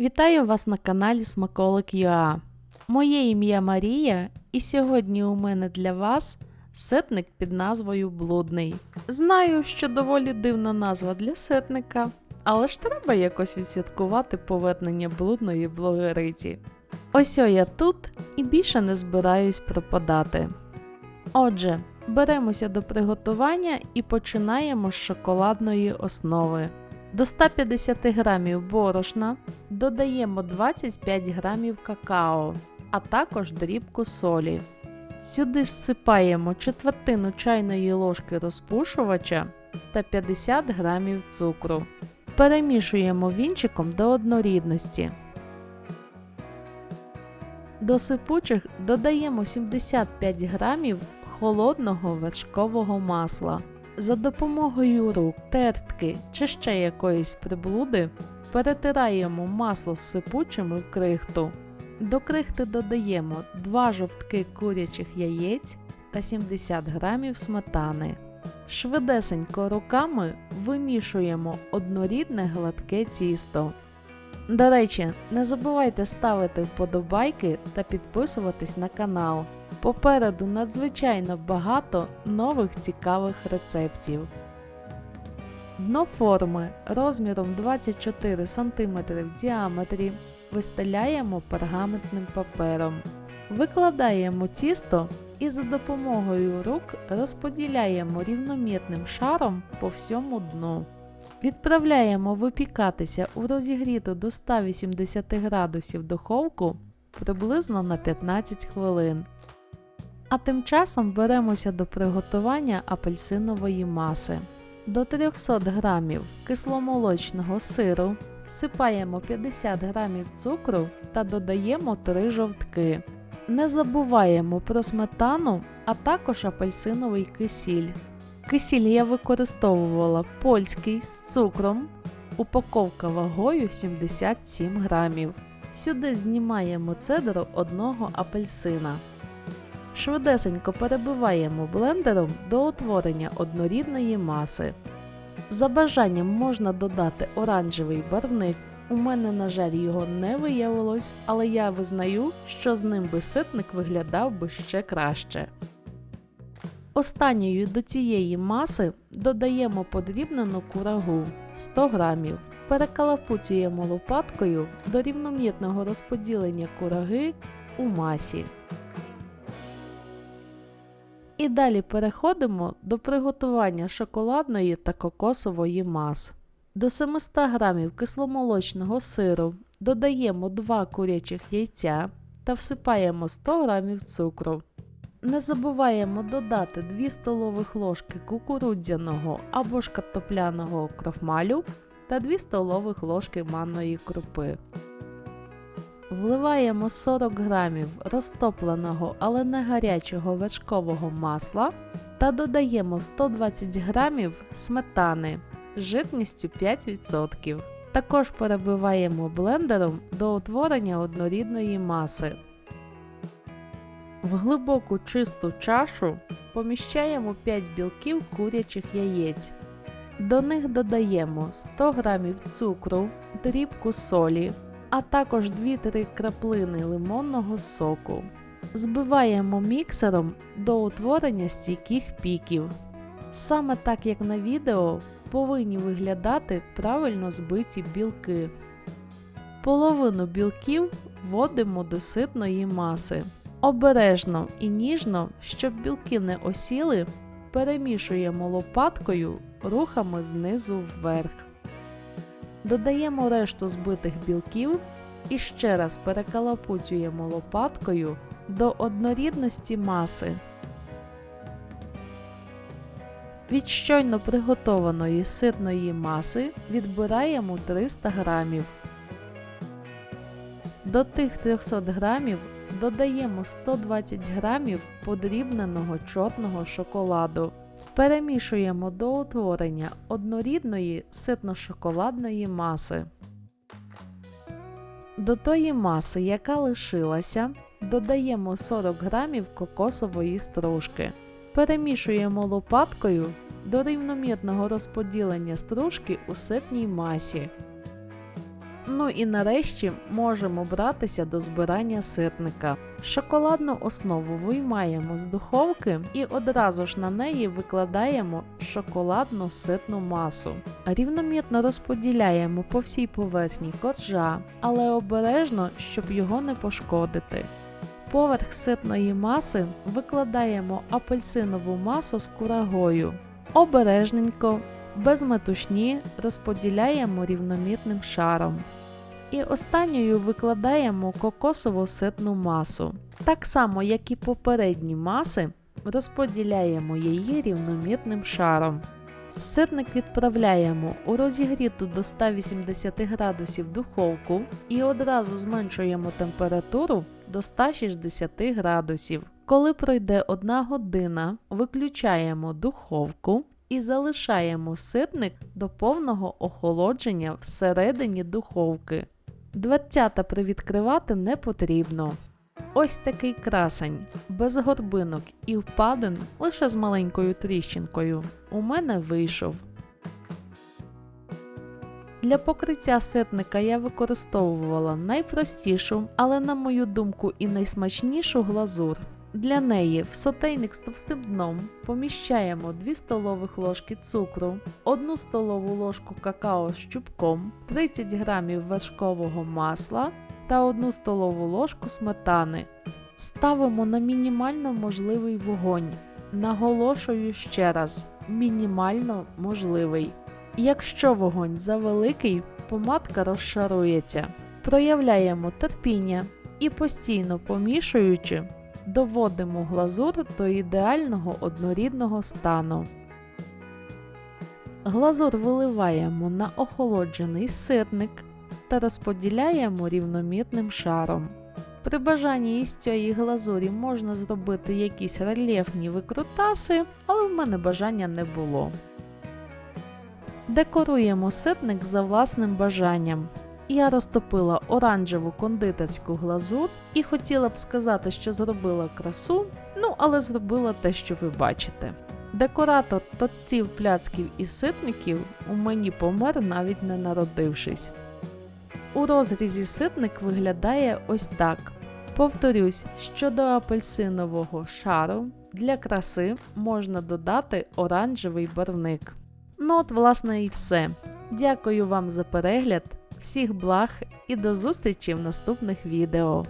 Вітаю вас на каналі Смаколик ЮА. Моє ім'я Марія, і сьогодні у мене для вас ситник під назвою Блудний. Знаю, що доволі дивна назва для ситника, але ж треба якось відсвяткувати повернення блудної блогериці. Ось я тут і більше не збираюсь пропадати. Отже, беремося до приготування і починаємо з шоколадної основи. До 150 грамів борошна додаємо 25 грамів какао, а також дрібку солі. Сюди всипаємо четвертину чайної ложки розпушувача та 50 грамів цукру. Перемішуємо вінчиком до однорідності. До сипучих додаємо 75 грамів холодного вершкового масла. За допомогою рук, тертки чи ще якоїсь приблуди перетираємо масло сипучими в крихту. До крихти додаємо 2 жовтки курячих яєць та 70 грамів сметани. Швидесенько руками вимішуємо однорідне гладке тісто. До речі, не забувайте ставити вподобайки та підписуватись на канал. Попереду надзвичайно багато нових цікавих рецептів. Дно форми розміром 24 см в діаметрі вистеляємо пергаментним папером. Викладаємо тісто і за допомогою рук розподіляємо рівномірним шаром по всьому дну. Відправляємо випікатися у розігріту до 180 градусів духовку приблизно на 15 хвилин. А тим часом беремося до приготування апельсинової маси. До 300 г кисломолочного сиру всипаємо 50 г цукру та додаємо 3 жовтки. Не забуваємо про сметану, а також апельсиновий кисіль. Кисіль я використовувала польський з цукром, упаковка вагою 77 грамів. Сюди знімаємо цедру одного апельсина. Швидесенько перебиваємо блендером до утворення однорідної маси. За бажанням можна додати оранжевий барвник. У мене, на жаль, його не виявилось, але я визнаю, що з ним би ситник виглядав би ще краще. Останньою до цієї маси додаємо подрібнену курагу 100 грамів. Перекалапуцюємо лопаткою до рівномірного розподілення кураги у масі. І далі переходимо до приготування шоколадної та кокосової мас. До 700 г кисломолочного сиру додаємо 2 курячих яйця та всипаємо 100 г цукру. Не забуваємо додати 2 столових ложки кукурудзяного або ж картопляного крохмалю та 2 столових ложки манної крупи. Вливаємо 40 грамів розтопленого, але не гарячого вершкового масла та додаємо 120 грамів сметани з жирністю 5%. Також перебиваємо блендером до утворення однорідної маси. В глибоку чисту чашу поміщаємо 5 білків курячих яєць. До них додаємо 100 г цукру, дрібку солі, а також 2-3 краплини лимонного соку. Збиваємо міксером до утворення стійких піків. Саме так як на відео повинні виглядати правильно збиті білки. Половину білків вводимо до ситної маси. Обережно і ніжно, щоб білки не осіли, перемішуємо лопаткою рухами знизу вверх. Додаємо решту збитих білків і ще раз перекалапуцюємо лопаткою до однорідності маси. Від щойно приготованої ситної маси відбираємо 300 грамів. До тих 300 грамів додаємо 120 грамів подрібненого чорного шоколаду. Перемішуємо до утворення однорідної ситно-шоколадної маси. До тої маси, яка лишилася, додаємо 40 грамів кокосової стружки. Перемішуємо лопаткою до рівномірного розподілення стружки у ситній масі. Ну і нарешті можемо братися до збирання ситника. Шоколадну основу виймаємо з духовки і одразу ж на неї викладаємо шоколадну ситну масу. Рівномірно розподіляємо по всій поверхні коржа, але обережно, щоб його не пошкодити. Поверх ситної маси викладаємо апельсинову масу з курагою. Обережненько, без метушні розподіляємо рівномірним шаром. І останньою викладаємо кокосову ситну масу. Так само, як і попередні маси, розподіляємо її рівномірним шаром. Ситник відправляємо у розігріту до 180 градусів духовку і одразу зменшуємо температуру до 160 градусів. Коли пройде 1 година, виключаємо духовку і залишаємо ситник до повного охолодження всередині духовки. Дверцята привідкривати не потрібно. Ось такий красень, без горбинок і впадин лише з маленькою тріщинкою. У мене вийшов. Для покриття ситника я використовувала найпростішу, але, на мою думку, і найсмачнішу глазур. Для неї в сотейник з товстим дном поміщаємо 2 столових ложки цукру, 1 столову ложку какао з чубком, 30 г вершкового масла та 1 столову ложку сметани. Ставимо на мінімально можливий вогонь. Наголошую ще раз: мінімально можливий. Якщо вогонь завеликий, помадка розшарується. Проявляємо терпіння і постійно помішуючи, доводимо глазур до ідеального однорідного стану. Глазур виливаємо на охолоджений ситник та розподіляємо рівномірним шаром. При бажанні із цієї глазурі можна зробити якісь рельєфні викрутаси, але в мене бажання не було. Декоруємо ситник за власним бажанням. Я розтопила оранжеву кондитерську глазур і хотіла б сказати, що зробила красу, ну але зробила те, що ви бачите. Декоратор тортів, пляцків і ситників у мені помер навіть не народившись. У розрізі ситник виглядає ось так. Повторюсь, щодо апельсинового шару для краси можна додати оранжевий барвник. Ну от, власне, і все. Дякую вам за перегляд, всіх благ і до зустрічі в наступних відео.